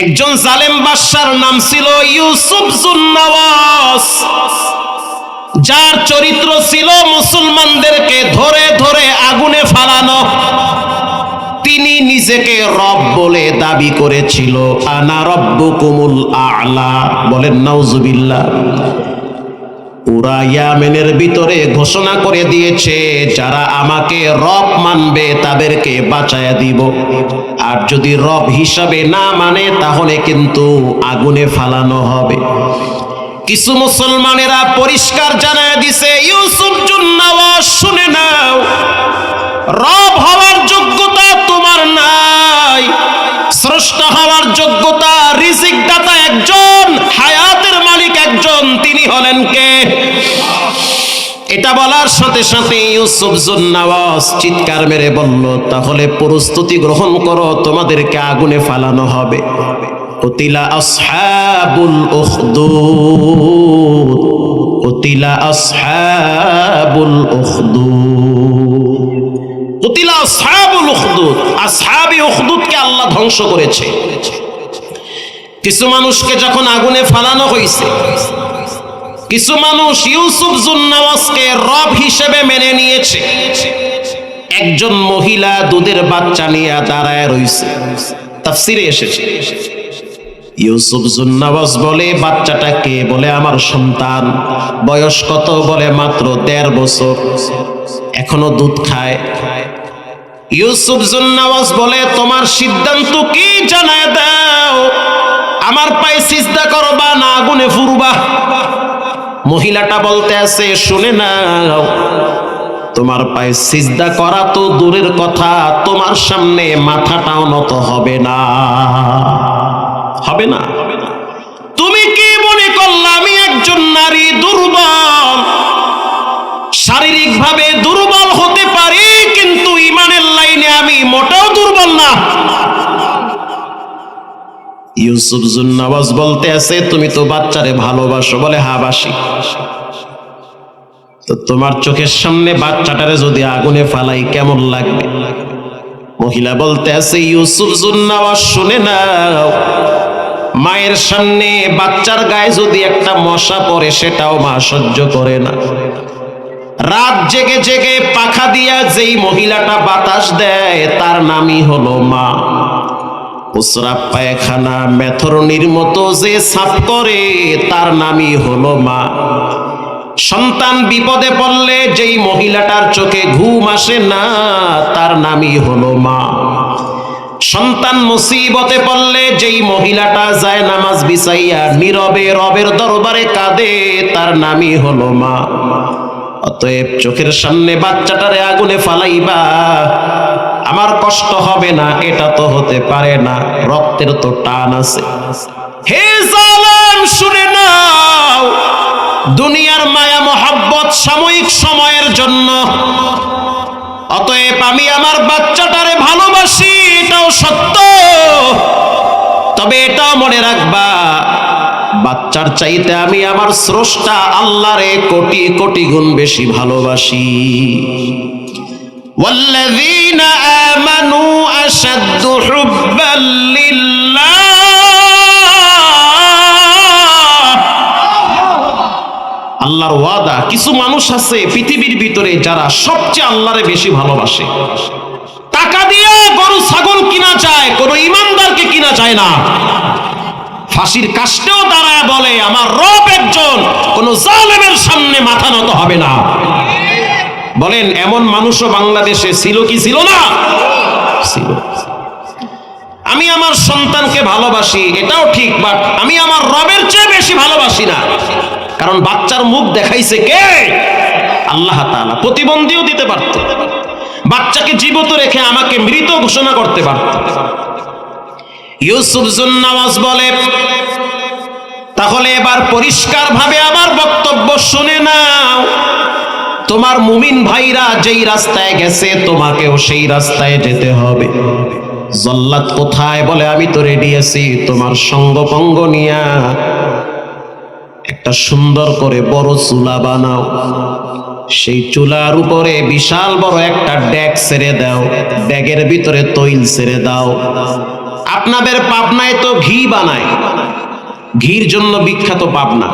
একজন জালেম বাদশার নাম ছিল ইউসুফ জুন্নাওয়াস। যার চরিত্র ছিল মুসলমানদেরকে ধরে ধরে আগুনে ফালানো। তিনি নিজেকে রব বলে দাবি করেছিল। আনা রব্বুকুমুল আলা। বলেন, নাউজুবিল্লাহ। ওরা ইয়ামেনের ভিতরে ঘোষণা করে দিয়েছে, যারা আমাকে রব মানবে তাদেরকে দিব। আর যদি রব হিসাবে না মানে তাহলে কিন্তু আগুনে ফালানো হবে। কিছু মুসলমানেরা পরিষ্কার জানায় দিছে, ইউসুফ শুনে নাও। রব হওয়ার যোগ্যতা তোমার নাই। স্রষ্টা হওয়ার যোগ্যতা রিজিক একজন, হায়াতের মালিক একজন, তিনি হলেন কে? এটা বলার সাথে সাথে ইউসুফ জুন্নাওয়াজ চিৎকার মেরে বলল, তাহলে প্রস্তুতি গ্রহণ করো, তোমাদেরকে আগুনে ফালানো হবে। কতিলা আসহাবুল উখদুদ। কতিলা আসহাবুল উখদুদ। কুতিলা আসহাবুল উখদুদ। আসহাবি উখদুদকে আল্লাহ ধ্বংস করেছে। কিছু মানুষকে যখন আগুনে ফালানো হয়েছে কিছু মানুষ ইউসুফ জুন্নাওয়াজকে রব হিসেবে মেনে নিয়েছে। একজন মহিলা দুধের বাচ্চা নিয়ে দাঁড়ায় রইছে। তাফসিরে এসেছে। ইউসুফ জুন্নাওয়াজ বলে, বাচ্চাটা কে? বলে, আমার সন্তান। বয়স কত? বলে, মাত্র দেড় বছর। এখনও দুধ খায়। ইউসুফ জুন্নাওয়াজ বলে, তোমার সিদ্ধান্ত কি জানায় দাও? আমার পায়ে সিজদা করবা না আগুনে ফুরবা? মহিলাটা বলতে আছে, শুনে নাও, তোমার পায়ে সিজদা করা তো দূরের কথা, তোমার সামনে মাথাটাও নত হবে না। হবে না? তুমি কি মনে করলে আমি একজন নারী দুর্বল? শারীরিকভাবে দুর্বল হতে পারি, কিন্তু ইমানের লাইনে আমি মোটেও দুর্বল না। ইউসুফ জুন্নাওয়াজ বলতে আছে, তুমি তো বাচ্চারে ভালোবাসো, বলে হা বাসি। তো তোমার চোখের সামনে বাচ্চাটারে যদি আগুনে ফালাই, কেমন লাগবে? মহিলা বলতে আছে ইউসুফ জুন্নাওয়াজ শুনে নাও, মায়ের সামনে বাচ্চার গায়ে যদি একটা মশা পড়ে, সেটাও মা সহ্য করে না। রাত জেগে জেগে পাখা দিয়া যেই মহিলাটা বাতাস দেয়, তার নামই হলো মা। প্রস্রাব পায়খানা মেথরনির মতো যে সাফ করে, তার নামই হলো মা। সন্তান বিপদে পড়লে যেই মহিলাটার চোখে ঘুম আসে না, তার নামই হলো মা। সন্তান মুসিবতে পড়লে যেই মহিলাটা যায় নামাজ বিছাইয়া নীরবে রবের দরবারে কাঁদে, তার নামই হলো মা। অতএব চোখের সামনে বাচ্চাটারে আগুনে ফালাইবা। আমার কষ্ট হবে না, এটা তো হতে পারে না, রক্তের তো টান আছে। হে জালেম, শুনে নাও, দুনিয়ার মায়া, মহাব্বত সাময়িক সময়ের জন্য। অতএব আমি আমার বাচ্চাটারে ভালোবাসি, এটাও সত্য। তবে এটাও মনে রাখবা, বাচ্চার চাইতে আমি আমার স্রষ্টা আল্লাহরে কোটি কোটি গুণ বেশি ভালোবাসি। والذين آمنوا أشد حبا لله আল্লাহর ওয়াদা কিছু মানুষ আছে পৃথিবীর ভিতরে যারা সবচেয়ে আল্লাহরে বেশি ভালোবাসে টাকা দিয়ে গরু ছাগল কিনা যায় কোন ইমানদারকে কিনা যায় না ফাঁসির কাষ্টেও দাঁড়ায় বলে আমার রব একজন কোন জালেমের সামনে মাথা নত হবে না বলেন, এমন মানুষও বাংলাদেশে ছিল কি ছিল না? ছিল। আমি আমার সন্তানকে ভালোবাসি, এটাও ঠিক, বাট আমি আমার রবের চেয়ে বেশি ভালোবাসি না। কারণ বাচ্চার মুখ দেখাইছে কে? আল্লাহ তাআলা। প্রতিবন্ধীও দিতে পারত। বাচ্চাকে জীবিত রেখে আমাকে মৃত ঘোষণা করতে পারত। ইউসুফ জুন্নাওয়াজ বলে, তাহলে এবার পরিষ্কার ভাবে আমার বক্তব্য শুনে নাও তোমার মুমিন ভাইরা যেই রাস্তায় গেছে, তোমাকেও সেই রাস্তায় যেতে হবে। জল্লাদ কোথায় বলে, আমি তো রেডি আছি, তোমার সঙ্গ পঙ্গ নিয়া একটা সুন্দর করে বড় চুলা বানাও। সেই চুলার উপরে বিশাল বড় একটা ড্যাগ ছেড়ে দাও ড্যাগের ভিতরে তৈল ছেড়ে দাও। আপনাদের পাবনায় তো ঘি বানায়। ঘির জন্য বিখ্যাত পাবনা।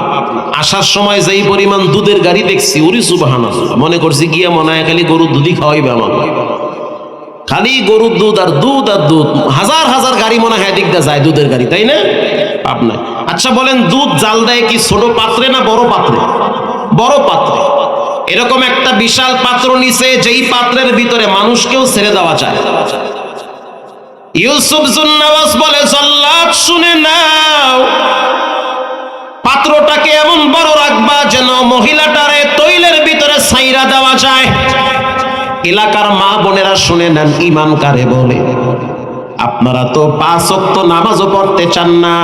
আসার সময় যেই পরিমাণ দুধের গাড়ি দেখছি ওরি সুবাহান মনে করছি গিয়া মনে হয় খালি গরুর দুধই খাওয়াইবে আমার খালি গরুর দুধ আর দুধ আর দুধ, হাজার হাজার গাড়ি মনে হয় দিকটা যায় দুধের গাড়ি, তাই না? পাবনায় আচ্ছা বলেন, দুধ জাল দেয় কি ছোট পাত্রে না বড় পাত্রে? বড় পাত্রে। এরকম একটা বিশাল পাত্র নিচে, যেই পাত্রের ভিতরে মানুষকেও ছেড়ে দেওয়া যায়। ইউসুফ জুন্নাওয়াজ বলে, জল্লাদ, শুনে নাও। পাত্রটাকে এমন বড় রাখবা যেন মহিলাটারে তৈলের ভিতরে সাইরা দেওয়া যায়। এলাকার মা বোনেরা শুনে নেন ইমান কারে বলে, আপনারা তো পাঁচ অক্ত নামাজও পড়তে চান না।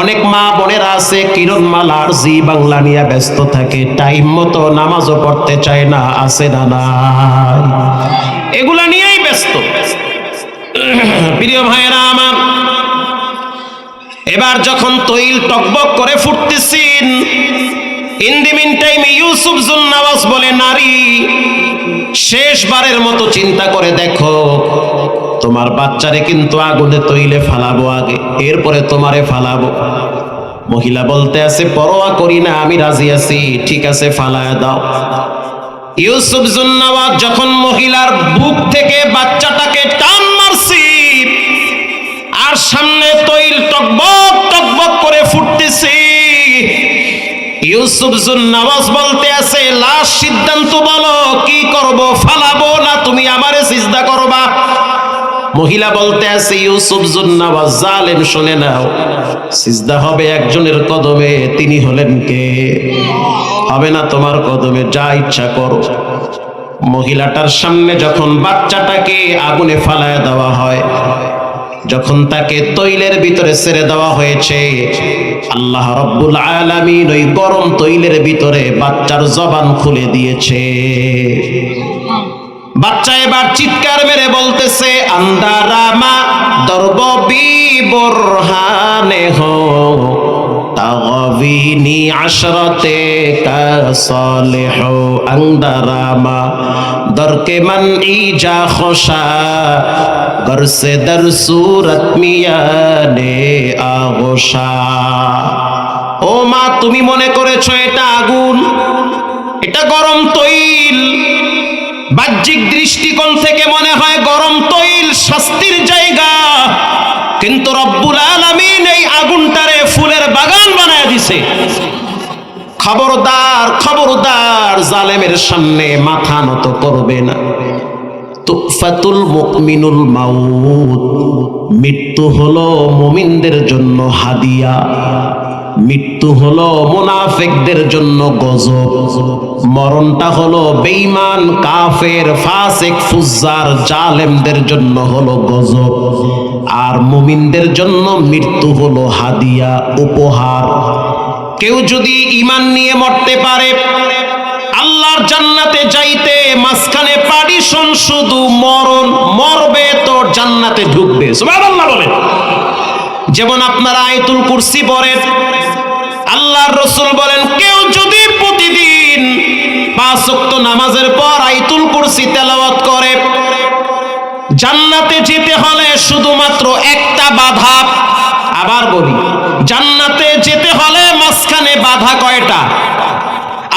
অনেক মা বোনেরা আছে, কিরণমালা আর জি বাংলা নিয়ে ব্যস্ত থাকে। টাইম মতো নামাজও পড়তে চায় না, আছে না এগুলা নিয়েই ব্যস্ত। প্রিয় ভাইয়েরা আমার, এবার যখন তৈল টকবক করে ফুটতেছেন in the meantime Yusuf জুন্নাওয়াজ বলে, নারী, শেষবারের মতো চিন্তা করে দেখো, তোমার বাচ্চারে কিন্তু আগুনে তৈলে ফালাবো আগে, এরপরে তোমারে ফালাবো। মহিলা বলতে আছে, পরোয়া করি না, আমি রাজি আছি, ঠিক আছে, ফালায়া দাও। ইউসুফ জুন্নাওয়াজ যখন মহিলার বুক থেকে বাচ্চাটাকে আর সামনে তৈল টকবক টকবক করে ফুটতেছে। ইউসুফ জুন্নাওয়াজ বলতে আছে, লাশ সিদ্ধান্ত বলো, কি করব? ফালাবো না তুমি আমারে সিজদা করবা? মহিলা বলতে আছে, ইউসুফ জুন্নাওয়াজ জালেম শুনে নাও সিজদা হবে একজনের কদমে, তিনি হলেন কে? হবে না তোমার কদমে, যা ইচ্ছা করো। মহিলাটার সামনে যখন বাচ্চাটাকে আগুনে ফালায় দেওয়া হয় যখন তাকে তৈলের ভিতরে ছেড়ে দেওয়া হয়েছে, আল্লাহ রব্বুল আলামিন ওই গরম তৈলের ভিতরে বাচ্চার জবান খুলে দিয়েছে। বাচ্চা এবার চিৎকার মেরে বলতেছে, আন্দারামা দর্ব বি বরহানে হো তাগবিনি আশরতে কা সালেহ আন্দারামা দরকে মান ইজা খোশা গরসে দর সুরত মিয়ানে আগোশা ও মা, তুমি মনে করেছ এটা আগুন? এটা গরম তৈল। বাহ্যিক দৃষ্টিকোণ থেকে মনে হয় গরম তৈল, শাস্তির জায়গা। কিন্তু রব্বুল আলামিন এই আগুনটারে ফুলের বাগান বানায় দিছে। খবরদার খবরদার, জালেমের সামনে মাথা নত করবে না। তুফাতুল মুকমিনুল মাউত, মৃত্যু হলো মুমিনদের জন্য হাদিয়া। মৃত্যু হলো মুনাফিকদের জন্য গজব। মরণটা হলো বেঈমান, কাফের, ফাসিক, ফুজ্জার, জালেমদের জন্য হলো গজব। আর মুমিনদের জন্য মৃত্যু হলো হাদিয়া, উপহার। কেউ যদি ইমান নিয়ে মরতে পারে, আল্লাহর জান্নাতে যাইতে মাঝখানে পাডিশন শুধু মরণ, মরবে তো জান্নাতে ঢুকবে। সুবহানাল্লাহ বলেন। যেমন আপনারা আয়াতুল কুরসি পড়েন, আল্লাহর রসুল বলেন, কেউ যদি প্রতিদিন পাঁচ ওয়াক্ত নামাজের পর আয়াতুল কুরসি তেলাওয়াত করে জান্নাতে যেতে হলে শুধুমাত্র একটা বাধা, আবার বলি, জান্নাতে যেতে হলে মাঝখানে বাধা কয়টা?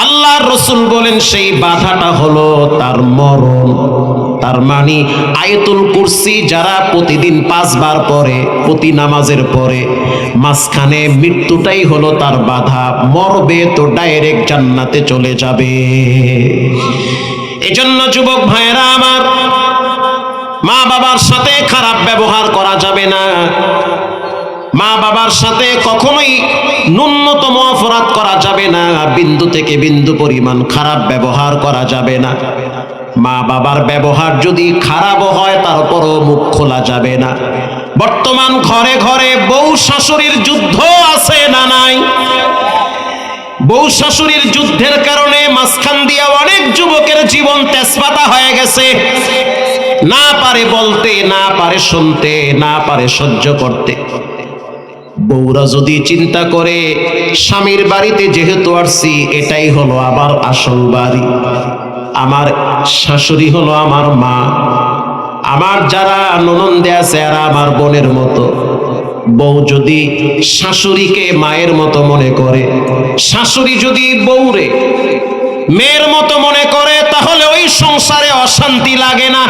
আল্লাহর রসুল বলেন, সেই বাধাটা হলো তার মরণ। তার মানে আয়াতুল কুরসি যারা প্রতিদিন পাঁচবার পরে প্রতি নামাজের পরে, মাঝখানে মৃত্যুটাই হলো তার বাধা। মরবে তো ডাইরেক্ট জান্নাতে চলে যাবে। এজন্য যুবক ভাইয়েরা আমার মা বাবার সাথে খারাপ ব্যবহার করা যাবে না। মা বাবার সাথে কখনোই ন্যূনতম অপরাধ করা যাবে না। বিন্দু থেকে বিন্দু পরিমাণ খারাপ ব্যবহার করা যাবে না। মা বাবার ব্যবহার যদি খারাপও হয়, তারপরও মুখ খোলা যাবে না। বর্তমান ঘরে ঘরে বউ শাশুড়ির যুদ্ধ আছে না নাই? বউ শাশুড়ির যুদ্ধের কারণে মাঝখান দিয়া অনেক যুবকের জীবন তেজপাতা হয়ে গেছে। না পারে বলতে, না পারে শুনতে, না পারে সহ্য করতে। বউরা যদি চিন্তা করে, স্বামীর বাড়িতে যেহেতু আসছি, এটাই হলো আবার আসল বাড়ি। আমার শাশুড়ি হলো আমার মা। আমার যারা ননন্দে আছে আর আমার বোনের মতো। বউ যদি শাশুড়িকে মায়ের মতো মনে করে, শাশুড়ি যদি বউরে মেয়ের মতো মনে করে অশান্তি লাগে না।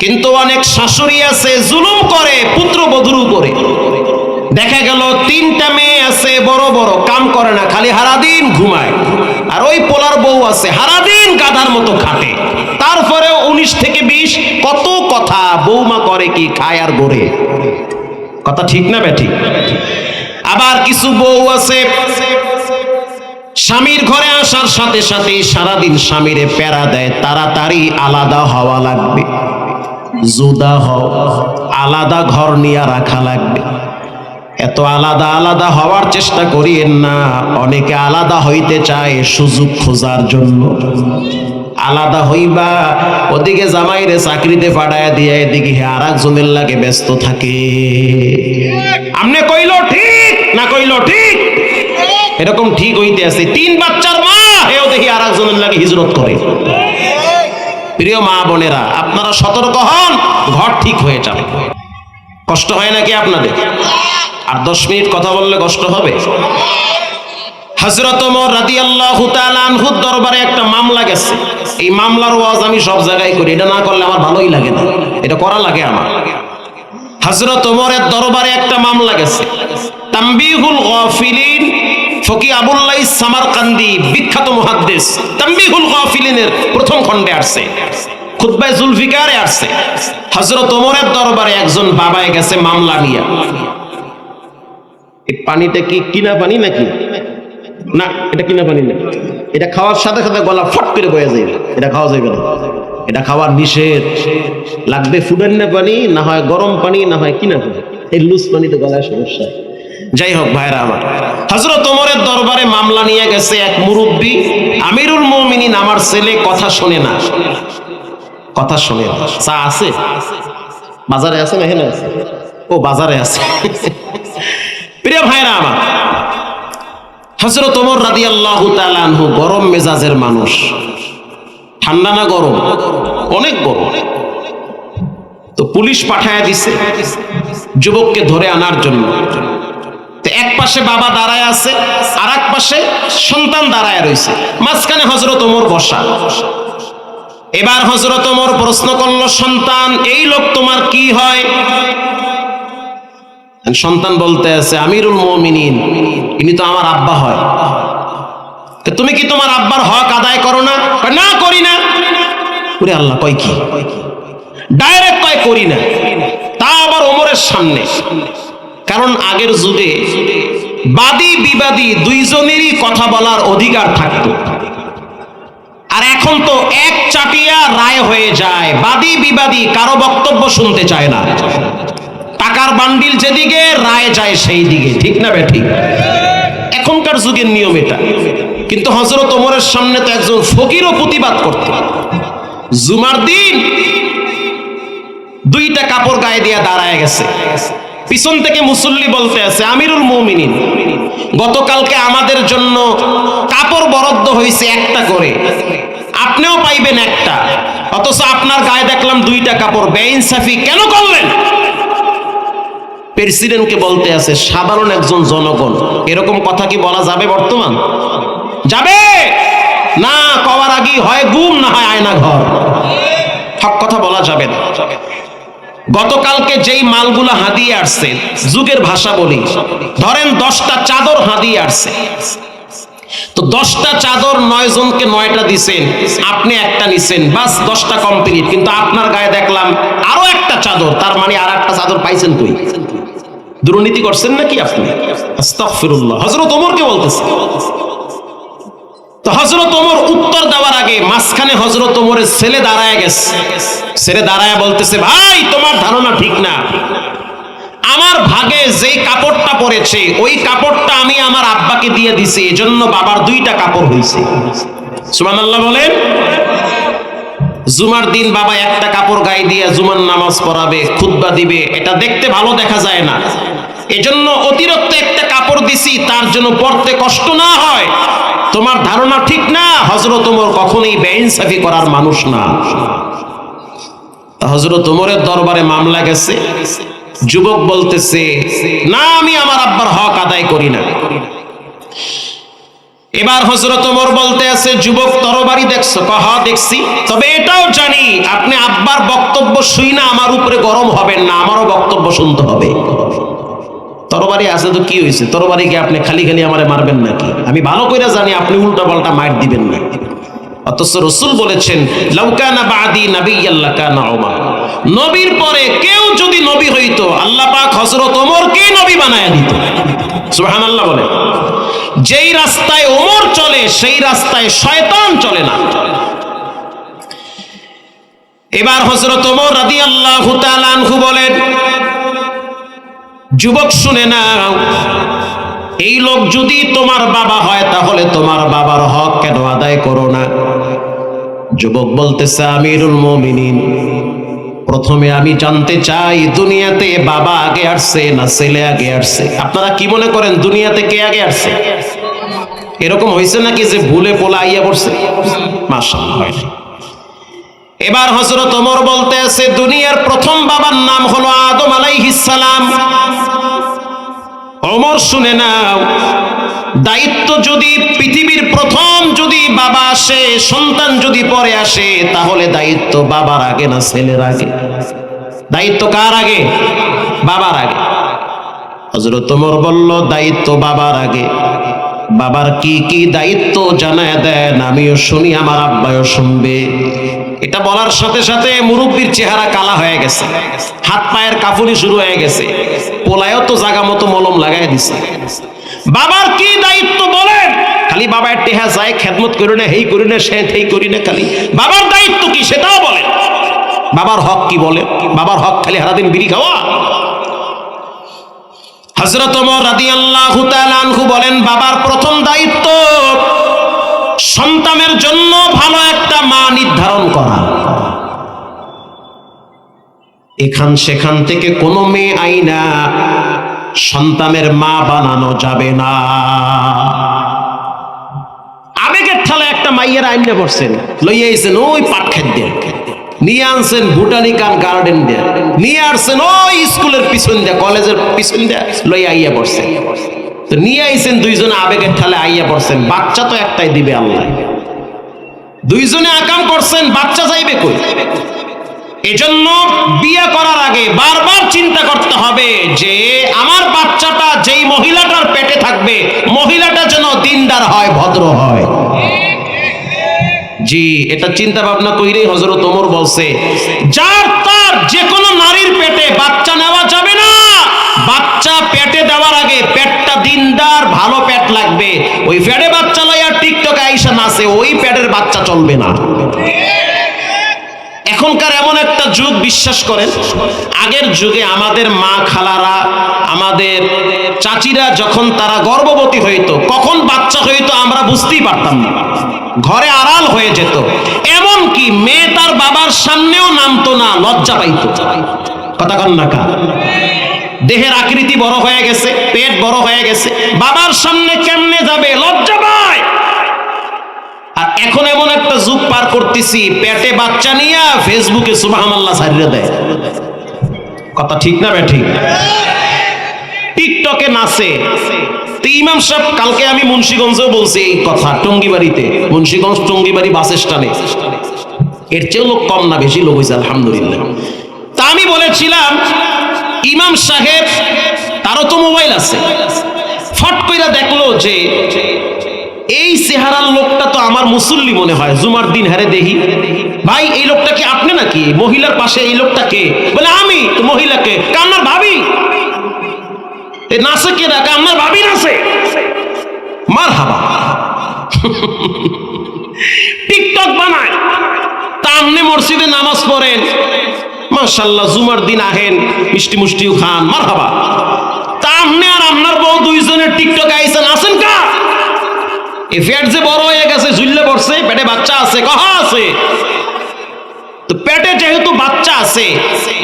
কিন্তু অনেক শাশুড়ি আছে, জুলুম করে পুত্রবধূর উপরে। দেখা গেল তিনটা মেয়ে আছে, বড় বড়, কাম করে না, খালি হারাদিন ঘুমায়। আর ওই পোলার বউ আছে, হারাদিন গাধার মতো খাটে। তারপরে উনিশ থেকে বিশ, কত কথা বৌমা করে কি খায় আর গড়ে কথা ঠিক না ব্যাঠিক আবার কিছু বউ আছে স্বামীর ঘরে আসার সাথে সাথে সারাদিন স্বামীরে প্যারা দেয়, তাড়াতাড়ি আলাদা হওয়া লাগবে। জুদা হও, আলাদা ঘর নিয়ে রাখা লাগবে। এত আলাদা আলাদা হওয়ার চেষ্টা করিয়েন না, অনেকে আলাদা হইতে চায় সুযোগ খোঁজার জন্য। আলাদা হইবা, ওদিকে জামাইরে চাকরিতে পাঠায় দিয়ে এদিকে আর একজনের লাগে ব্যস্ত থাকে। আমনে কইল ঠিক, না কইল ঠিক? এরকম ঠিক হইতে আছে। তিন বাচ্চার মা হেও দেখি আর একজনের লাগে হিজরত করে। প্রিয় মা বোনেরা, আপনারা সতর্ক হন, ঘর ঠিক হয়ে যাবে। কষ্ট হয় নাকি আপনাদের? আর দশ মিনিট কথা বললে কষ্ট হবে? হজরত রাদিয়াল্লাহু দরবারে একটা মামলা গেছে। এই মামলার আমি সব জায়গায় করি। করলে আমার ভালোই লাগে এটা করা লাগে আমার। ওমরের দরবারে একটা মামলা গেছে। ফকি আবুল্লাহ সামারকান্দি বিখ্যাত মুহাদ্দিস তাম্বিহুল গাফিলিনের প্রথম খণ্ডে আসছে। খুতবায় জুলফিকারে আসছে। হজরত ওমরের দরবারে একজন বাবায় গেছে মামলা নিয়ে। এই পানিটা কি কিনা পানি নাকি? না, এটা কিনা পানি না। এটা খাওয়ার সাথে সাথে গলা ফট করে বয়ে যাবে এটা খাওয়া যাবে না। এটা খাওয়ার নিষেধ। লাগবে ফুডান্না পানি, না হয় গরম পানি, না হয় কিনা পানি। এই লুজ পানিতে গলায় সমস্যা। যাই হোক ভাইরা আমার। হজরত ওমরের দরবারে মামলা নিয়ে গেছে এক মুরব্বী। আমিরুল মুমিনিন আমার ছেলে কথা শোনে না। কথা শোনে না। চা আছে? বাজারে আছে না এখানে আছে? ও, বাজারে আছে। প্রিয় ভাইরা আমার হজরত ওমর রাদি আল্লাহ আনহু গরম মেজাজের মানুষ। ঠান্ডা না গরম? অনেক গরম। তো পুলিশ পাঠায় দিছে। যুবককে ধরে আনার জন্য। তো এক পাশে বাবা দাঁড়ায় আছে আর এক পাশে সন্তান দাঁড়ায় রয়েছে। মাঝখানে হজরত ওমর বসা। এবার হজরত ওমর প্রশ্ন করল, সন্তান, এই লোক তোমার কি হয়? সন্তান বলতে আছে, আমিরুল মমিনিন, ইনি তো আমার আব্বা হয়। তুমি কি তোমার আব্বার হক আদায় করো না? না করি না। ওরে আল্লাহ, কয় কি? ডাইরেক্ট কয়, করি না। তা আবার ওমরের সামনে। কারণ আগের যুগে বাদী বিবাদী দুইজনেরই কথা বলার অধিকার থাকতো। আর এখন তো এক চাটিয়া রায় হয়ে যায়, বাদী বিবাদী কারও বক্তব্য শুনতে চায় না। টাকার বান্ডিল যেদিকে, রায় যায় সেই দিকে, ঠিক না ঠিক? এখনকার যুগের নিয়ম এটা। কিন্তু হজরত ওমরের সামনে তো একজন ফকিরও প্রতিবাদ করত। জুমার দিন দুইটা কাপড় গায়ে দিয়া দাঁড়ায় গেছে। পিছন থেকে মুসল্লি বলতে আছে, আমিরুল মৌমিনিন। গতকালকে আমাদের জন্য কাপড় বরাদ্দ হয়েছে একটা করে। আপনিও পাইবেন একটা। অথচ আপনার গায়ে দেখলাম দুইটা কাপড়। বেইনসাফি কেন করলেন? প্রেসিডেন্টকে বলতে আছে, সাধারণ একজন জনগণ। এরকম কথা কি বলা যাবে বর্তমান? যাবে! না কবার আগে হয় গুম, না হয় আয়না ঘর হক কথা বলা যাবে না। গতকালকে যেই মালগুলো হাদিয়ে আসছে, যুগের ভাষা বলি, ধরেন দশটা চাদর হাদিয়ে আসছে। তো দশটা চাদর নয় জনকে নয়টা দিছেন, আপনি একটা নিছেন, বাস দশটা কমপ্লিট কিন্তু আপনার গায়ে দেখলাম আরও একটা চাদর, তার মানে আর একটা চাদর পাইছেন তুই দুর্নীতি করছেন নাকি আপনি? আস্তাগফিরুল্লাহ। হযরত ওমরকে বলতেছে। তো হযরত ওমর উত্তর দেওয়ার আগে মাঝখানে হযরত ওমরের ছেলে দাঁড়ায় গেছে। ছেলে দাঁড়ায় বলতেছে, ভাই, তোমার ধারণা ঠিক না। আমার ভাগে যেই কাপড়টা পড়েছে ওই কাপড়টা আমি আমার আব্বাকে দিয়ে দিছি, এজন্য বাবার দুইটা কাপড় হইছে। সুবহানাল্লাহ বলেন। জুমার দিন বাবা একটা কাপড় গায়ে দিয়ে জুমার নামাজ পড়াবে, খুতবা দিবে, এটা দেখতে ভালো দেখা যায় না। এজন্য অতিরিক্ত কাপড় দিছি, তার জন্য পড়তে কষ্ট না হয়। তোমার ধারণা ঠিক না? হজরত ওমর কখনোই বেইনসাফি করার মানুষ না। হজরত ওমরের দরবারে মামলা গেছে। যুবক বলতেছে, না, আমি আমার আব্বার হক আদায় করি না। এবার হজরত ওমর বলতে আছে, যুবক, তরবারি দেখছ? কহ দেখছি? তবে এটাও জানি, আপনি আব্বার বক্তব্য শুই না আমার উপরে গরম হবেন না, আমারও বক্তব্য শুনতে হবে। তরবারি আছে তো কি হয়েছে? তরবারিকে আপনি খালি খালি আমারে মারবেন নাকি? আমি ভালো করে জানি আপনি উল্টা পাল্টা মার দিবেন না অথচ রসুল বলেছেন লাউকানা বাদি নবী আল্লাহ কানা নবীর পরে কেউ যদি নবী হইতো, আল্লাহ পাক হযরত ওমরকে নবী বানায় দিত। সুবহানাল্লাহ বলে যেই রাস্তায় ওমর চলে, সেই রাস্তায় শয়তান চলে না। এবার হযরত ওমর তাআলা আনহু বলেন যুবক শুনে নাও, এই লোক যদি তোমার বাবা হয়, তাহলে তোমার বাবার হক কেন আদায় করো না? যুবক বলতেছে, আমিরুল মুমিনিন, প্রথমে আমি জানতে চাই, দুনিয়াতে বাবা আগে আসছে না ছেলে আগে আসছে? আপনারা কি মনে করেন, দুনিয়াতে কে আগে আসছে? এরকম হয়েছে নাকি যে ভুলে পোলা আইয়া পড়ছে? মাশাআল্লাহ হয়নি এবার হজরত ওমর বলতে আছে দুনিয়ার প্রথম বাবার নাম হলো আদম সালাম। অমর শুনে নাও, দায়িত্ব যদি পৃথিবীর প্রথম যদি বাবা আসে, সন্তান যদি পরে আসে, তাহলে দায়িত্ব বাবার আগে না ছেলের আগে? দায়িত্ব কার আগে? বাবার আগে। হজরত ওমর বলল, দায়িত্ব বাবার আগে। বাবার কি কি দায়িত্ব জানায় দেন, আমিও শুনি, আমার আব্বায়ও শুনবে। এটা বলার সাথে সাথে মুরব্বীর চেহারা কালা হয়ে গেছে। হাত পায়ের কাফুনি শুরু হয়ে গেছে। পোলায়ও তো জাগা মতো মলম লাগাই দিছে। বাবার কি দায়িত্ব বলেন? খালি বাবার টেহা যায়, খেদমত করি না, হেই করি না, সে হেই করি না খালি। বাবার দায়িত্ব কি সেটাও বলেন। বাবার হক কি বলে? বাবার হক খালি সারাদিন বিড়ি খাওয়া। হজরত তাআলা আনহু বলেন, বাবার প্রথম দায়িত্ব সন্তানের জন্য ভালো একটা মা নির্ধারণ করা। এখান সেখান থেকে কোনো মেয়ে আইনা, সন্তানের মা বানানো যাবে না। আবেগের ঠালে একটা মাইয়ের আইনে পড়ছেন লইয়া আইছেন ওই পাট খাদ্যে নিয়ে আনছেন বুটানিকান গার্ডেন দিয়ে। নিয়ে আসছেন ওই স্কুলের পিছন দিয়ে, কলেজের পিছন দিয়ে লইয়া আইয়া পড়ছেন নিয়ে আইছেন দুইজনে আবেগের ঠালে আইয়া পড়ছেন, বাচ্চা তো একটাই দিবে আল্লাহ। দুইজনে আকাম করছেন বাচ্চা যাইবে কই? এজন্য বিয়ে করার আগে বারবার চিন্তা করতে হবে যে আমার বাচ্চাটা যেই মহিলাটার পেটে থাকবে, মহিলাটা যেন দিনদার হয়, ভদ্র হয়। জি, এটা চিন্তা ভাবনা কইরেই হজরত ওমর বলছে, যার তার যে কোনো নারীর পেটে বাচ্চা নেওয়া যাবে না, বাচ্চা পেটে দেওয়ার আগে দিনদার, ভালো পেট লাগবে। ওই পেটে বাচ্চা লইয়া টিকটকে আইসা নাচে, ওই পেটের বাচ্চা চলবে না। এখনকার এমন একটা যুগ, বিশ্বাস করেন, আগের যুগে আমাদের মা খালারা, আমাদের চাচিরা যখন তারা গর্ভবতী হইতো, কখন বাচ্চা হইতো আমরা বুঝতেই পারতাম না। ঘরে আড়াল হয়ে যেত। এমন কি মেয়ে তার বাবার সামনেও নামতো না, লজ্জা পাইতো। কথা কন না কা দেহের আকৃতি বড় হয়ে গেছে, পেট বড় হয়ে গেছে। বাবার সামনে কেমনে যাবে? লজ্জা পায়। আর এখন এমন একটা যুগ পার করতেছি, পেটে বাচ্চা নিয়ে ফেসবুকে সুবাহামাল্লাহ সারিয়ে দেয়। কথা ঠিক না ঠিক টিকটকে নাচে। ইমাম সাহেব, কালকে আমি মুন্সিগঞ্জেও বলছি এই কথা, টঙ্গিবাড়িতে। মুন্সিগঞ্জ টঙ্গিবাড়ি বাস স্ট্যান্ডে। এর চেয়েও লোক কম না, বেশি লোক হয়েছে, আলহামদুলিল্লাহ। তা আমি বলেছিলাম ইমাম সাহেব, তারও তো মোবাইল আছে। ফট কইরা দেখল যে এই চেহারার লোকটা তো আমার মুসল্লি মনে হয়, জুমার দিন হারে দেহি। ভাই, এই লোকটা কি আপনি নাকি? মহিলার পাশে এই লোকটা কে? বলে, আমি, তো মহিলাকে কান্নার ভাবি। নাচে কে ডাকা আমার ভাবি নাচে। মার হাবা টিকটক বানায়। তা আমনে মসজিদে নামাজ পড়েন। মাশাল্লাহ জুমার দিন আহেন, মিষ্টি মুষ্টিও খান মার হাবা তা আমনে আর আপনার বউ দুইজনের টিকটক আইসেন আছেন কা এই পেট যে বড় হয়ে গেছে, ঝুললে পড়ছে, পেটে বাচ্চা আছে, কহা আছে? তো পেটে যেহেতু বাচ্চা আছে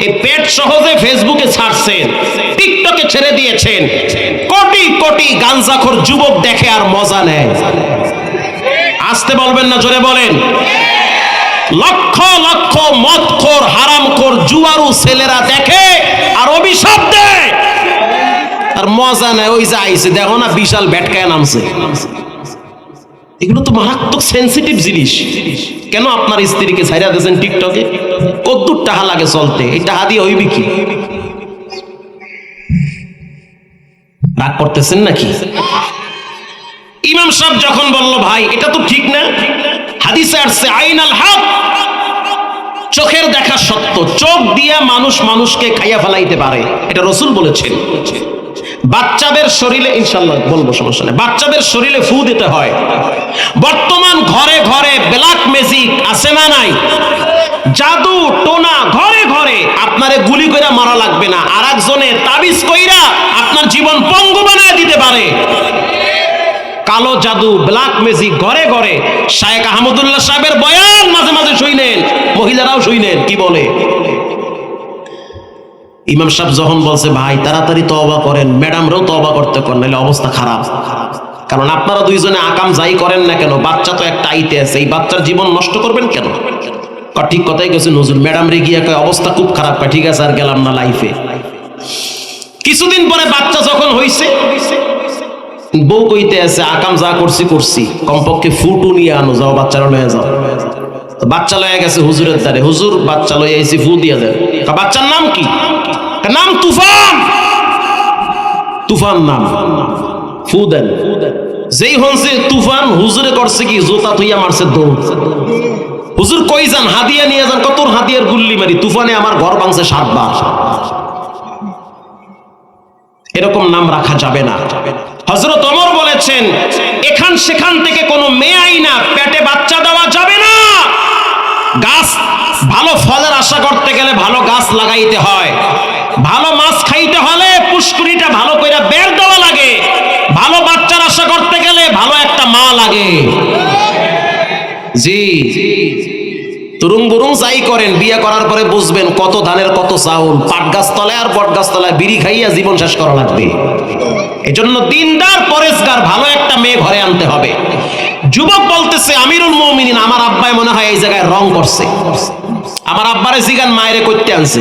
এই পেট সহজে ফেসবুকে ছাড়ছেন, টিকটকে ছেড়ে দিয়েছেন। কোটি কোটি গাঞ্জাখোর যুবক দেখে আর মজা নেয়। আসতে বলবেন না, জোরে বলেন। লক্ষ লক্ষ মদখোর, হারামখোর জুয়ারু ছেলেরা দেখে আর অভিশাপ দেয়। আর মজা নেয় ওই যে আইছে, দেখো না, বিশাল ব্যাটকায় নামছে। এগুলো তো মারাত্মক সেন্সিটিভ জিনিস। কেন আপনার স্ত্রীকে ছাইরা দিয়েছেন টিকটকে কদ্দুর টাকা লাগে চলতে, এই টাকা দিয়ে হইবি কি? রাগ করতেছেন নাকি? ইমাম সাহেব যখন বলল, ভাই, এটা তো ঠিক না। হাদিসে আসছে, আইনাল হক চোখের দেখা সত্য। চোখ দিয়া মানুষ মানুষকে খাইয়া ফেলাইতে পারে। এটা রসুল বলেছেন। বাচ্চাদের শরীরে ইনশাল্লাহ বলব সমস্যা নেই। বাচ্চাদের শরীরে ফু দিতে হয়। বর্তমান ঘরে ঘরে ব্ল্যাক ম্যাজিক আছে না নাই? জাদু, টোনা, ঘরে ঘরে আপনারে গুলি কইরা মারা লাগবে না। আর একজনে তাবিজ কইরা আপনার জীবন পঙ্গু বানায় দিতে পারে। কালো জাদু ব্ল্যাক ম্যাজিক ঘরে ঘরে। শায়েক আহমদুল্লাহ সাহেবের বয়ান মাঝে মাঝে শুইনেন মহিলারাও শুইনেন কি বলে? ইমাম সাহেব যখন বলছে, ভাই, তাড়াতাড়ি তওবা করেন, ম্যাডামরাও তওবা করতে করেন নাহলে অবস্থা খারাপ। কারণ আপনারা দুইজনে আকাম যাই করেন না কেন, বাচ্চা তো একটা আইতে আছে, এই বাচ্চার জীবন নষ্ট করবেন কেন? ঠিক কথাই গেছে নজরুল, ম্যাডাম রে গিয়ে অবস্থা খুব খারাপ ঠিক আছে, আর গেলাম না লাইফে কিছুদিন পরে বাচ্চা যখন হইছে বউ কইতে আছে, আকাম যা করছি করছি। কমপক্ষে ফুটু নিয়ে আনো, যাও বাচ্চারা লয়ে যাও। বাচ্চা লয়ে গেছে হুজুরের দ্বারে। হুজুর, বাচ্চা লয়ে আইছি ফু দিয়ে তা বাচ্চার নাম কি? নাম তুফান। তুফান নাম। ফু দেন। যেই হনছে তুফান, হুজুরে করছে কি? জোতা থইয়া মারছে, দৌড়। হুজুর কই যান? হাদিয়া নিয়ে যান কত হাদিয়ার গুল্লি মারি? তুফানে আমার ঘর ভাঙছে সাতবার। এরকম নাম রাখা যাবে না। হজরত অমর বলেছেন, এখান সেখান থেকে কোনো মেয়ে আই না পেটে বাচ্চা দেওয়া যাবে না। গাছ ভালো ফলের আশা করতে গেলে ভালো গাছ লাগাইতে হয়। ভালো মাছ খাইতে হলে পুষ্কুরিটা ভালো করে বের দেওয়া লাগে। ভালো বাচ্চার আশা করতে গেলে ভালো একটা মা লাগে। জি জি। তুরুং বুরুং যাই করেন, বিয়ে করার পরে বুঝবেন কত ধানের কত চাউল। পাট গাছ তলায় আর বট গাছ তলায় বিড়ি খাইয়া জীবন শেষ করা লাগবে। এজন্য দিনদার, পরেশগার, ভালো একটা মেয়ে ঘরে আনতে হবে। যুবক বলতেছে, আমিরুল মমিনিন, আমার আব্বাই মনে হয় এই জায়গায় রং করছে। আমার আব্বারে জিগান মায়েরে করতে আনছে।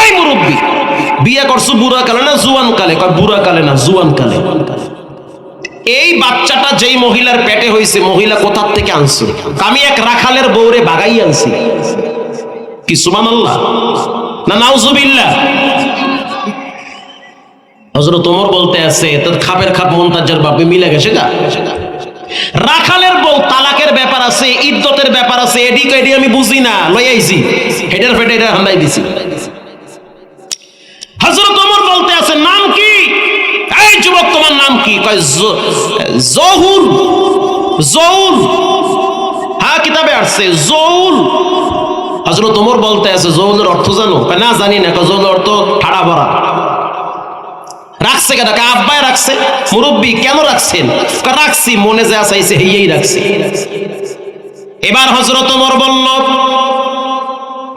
এই মুরব্বী, বিয়ে করছ বুড়া কালে না জুয়ান কালে বুড়া কালে না জুয়ান কালে এই বাচ্চাটা যেই মহিলার পেটে হয়েছে, মহিলা কোথার থেকে আনছে? আমি এক রাখালের বউরে বাগাই আনছি। কি সুমান আল্লাহ না নাউজুবিল্লাহ। হজরত বলতে আছে, তোর খাপের খাপ মন্তাজার বাপে মিলে গেছে গা। রাখালের বউ তালাকের ব্যাপার আছে, ইদ্যতের ব্যাপার আছে এডি এডি আমি বুঝি না লই হেডের ফেডে এটা হান্দাই দিছি হজরত ওমর বলতে আছে নাম কি এই যুবক তোমার নাম কি? জহুর জৌল হ্যাঁ কিতাবে আসছে জৌল হজরত ওমর বলতে আছে জৌলের অর্থ জানো? না, জানি না। জৌলের অর্থ ঠাড়া ভরা। রাখছে কেন? কয়, আব্বাই রাখছে। মুরব্বী, কেন রাখছেন? রাখছি, মনে এবার হজরত ওমর বলল,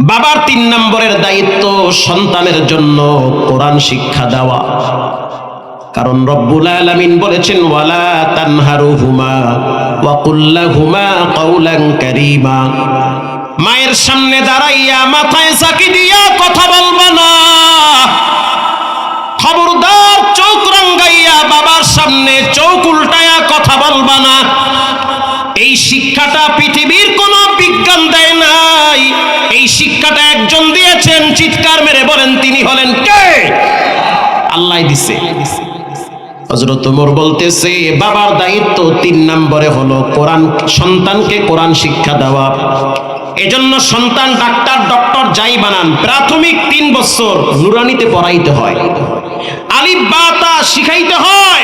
বাবার তিন নম্বরের দায়িত্ব সন্তানের জন্য কোরআন শিক্ষা দেওয়া। কারণ রব্বুল আলামিন বলেছেন, ওয়ালা তানহারুহুমা ওয়া কুল্লাহুমা কাউলান কারীমা। মায়ের সামনে দাঁড়াইয়া মাথায় চাকি দিয়া কথা বলবা না। খবরদার চোখ রাঙ্গাইয়া বাবার সামনে চোখ উল্টায়া কথা বলবা না। এই শিক্ষাটা পৃথিবীর কোন বিজ্ঞান দেয় নাই। এই শিক্ষাটা একজন দিয়েছেন, চিৎকার মেরে বলেন, তিনি হলেন কে? আল্লাহ দিছে। হজরত উমর বলতেছে, বাবার দায়িত্ব তিন নম্বরে হলো কোরআন, সন্তানকে কোরআন শিক্ষা দেওয়া। এজন্য সন্তান, ডাক্তার, ডক্টর যাই বানান, প্রাথমিক তিন বছর নুরানিতে পড়াইতে হয়। আলিফ বাতা শিখাইতে হয়।